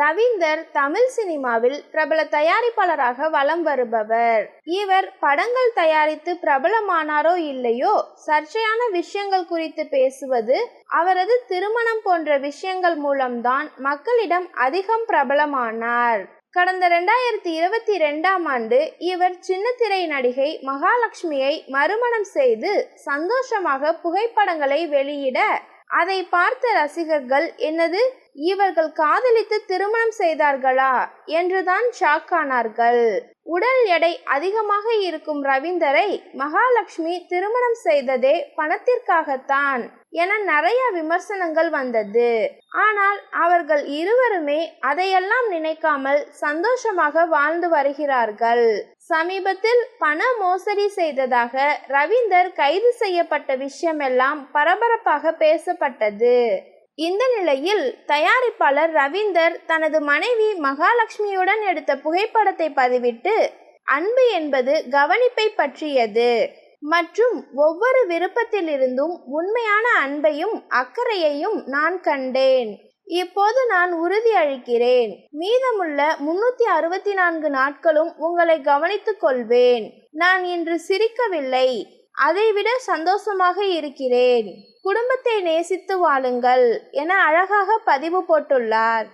ரவீந்தர் தமிழ் சினிமாவில் பிரபல தயாரிப்பாளராக வலம் வருபவர். இவர் படங்கள் தயாரித்து பிரபலமானாரோ இல்லையோ சர்ச்சையான விஷயங்கள் குறித்து பேசுவது அவரது திருமணம் போன்ற விஷயங்கள் மூலம்தான் மக்களிடம் அதிகம் பிரபலமானார். கடந்த ரெண்டாயிரத்தி இருபத்தி ரெண்டாம் ஆண்டு இவர் சின்னத்திரை நடிகை மகாலட்சுமியை மறுமணம் செய்து சந்தோஷமாக புகைப்படங்களை வெளியிட அதை பார்த்த ரசிகர்கள் என்னது? இவர்கள் காதலித்து திருமணம் செய்தார்களா? என்றுதான் ஷாக் ஆனார்கள். உடல் எடை அதிகமாக இருக்கும் ரவீந்தரை மகாலட்சுமி திருமணம் செய்ததே பணத்திற்காகத்தான் என நிறைய விமர்சனங்கள் வந்தது. ஆனால் அவர்கள் இருவருமே அதையெல்லாம் நினைக்காமல் சந்தோஷமாக வாழ்ந்து வருகிறார்கள். சமீபத்தில் பண மோசடி செய்ததாக ரவீந்தர் கைது செய்யப்பட்ட விஷயமெல்லாம் பரபரப்பாக பேசப்பட்டது. இந்த நிலையில் தயாரிப்பாளர் ரவீந்தர் தனது மனைவி மகாலட்சுமியுடன் எடுத்த புகைப்படத்தை பதிவிட்டு அன்பு என்பது கவனிப்பை பற்றியது. மற்றும் ஒவ்வொரு விருப்பத்திலிருந்தும் உண்மையான அன்பையும் அக்கறையையும் நான் கண்டேன். இப்போது நான் உறுதி அளிக்கிறேன். மீதமுள்ள முன்னூத்தி அறுபத்தி நான்கு நாட்களும் உங்களை கவனித்துக் கொள்வேன். நான் இன்று சிரிக்கவில்லை. அதைவிட சந்தோஷமாக இருக்கிறேன். குடும்பத்தை நேசித்து வாழுங்கள் என அழகாக பதிவு போட்டுள்ளார்.